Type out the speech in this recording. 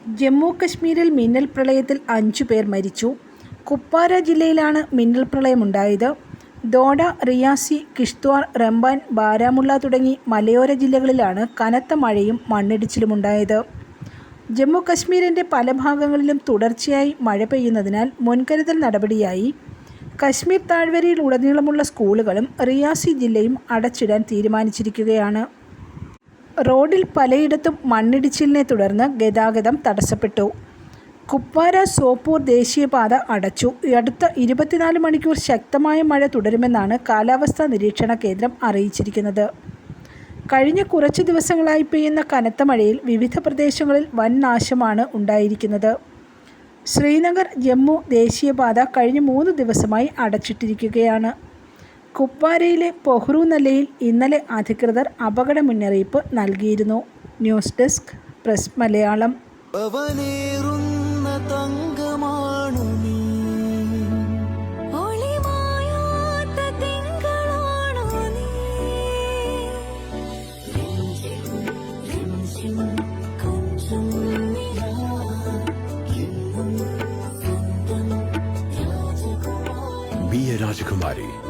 ജമ്മു കശ്മീരിൽ മിന്നൽ പ്രളയത്തിൽ അഞ്ചു പേർ മരിച്ചു. കുപ്വാര ജില്ലയിലാണ് മിന്നൽ പ്രളയമുണ്ടായത്. ദോഡ റിയാസി കിഷ്ത്വാർ റംബാൻ ബാരാമുള്ള തുടങ്ങി മലയോര ജില്ലകളിലാണ് കനത്ത മഴയും മണ്ണിടിച്ചിലും മണ്ണിടിച്ചിലുമുണ്ടായത്. ജമ്മു കശ്മീരിന്റെ പല ഭാഗങ്ങളിലും തുടർച്ചയായി മഴ പെയ്യുന്നതിനാൽ മുൻകരുതൽ നടപടിയായി. കശ്മീർ താഴ്വരയിൽ ഉടനീളമുള്ള സ്കൂളുകളും റിയാസി ജില്ലയും അടച്ചിടാൻ തീരുമാനിച്ചിരിക്കുകയാണ്. റോഡിൽ പലയിടത്തും മണ്ണിടിച്ചിലിനെ തുടർന്ന് ഗതാഗതം തടസ്സപ്പെട്ടു. കുപ്വാര സോപ്പൂർ ദേശീയപാത അടച്ചു. അടുത്ത ഇരുപത്തിനാല് മണിക്കൂർ ശക്തമായ മഴ തുടരുമെന്നാണ് കാലാവസ്ഥാ നിരീക്ഷണ കേന്ദ്രം അറിയിച്ചിരിക്കുന്നത്. കഴിഞ്ഞ കുറച്ച് ദിവസങ്ങളായി പെയ്യുന്ന കനത്ത മഴയിൽ വിവിധ പ്രദേശങ്ങളിൽ വൻ നാശമാണ് ഉണ്ടായിരിക്കുന്നത്. ശ്രീനഗർ ജമ്മു ദേശീയപാത കഴിഞ്ഞ മൂന്ന് ദിവസമായി അടച്ചിട്ടിരിക്കുകയാണ്. കുപ്വാരയിലെ പൊഹ്റു നെല്ലയിൽ ഇന്നലെ അധികൃതർ അപകട മുന്നറിയിപ്പ് നൽകിയിരുന്നു. News desk press Malayalam. Be a Rajakumari.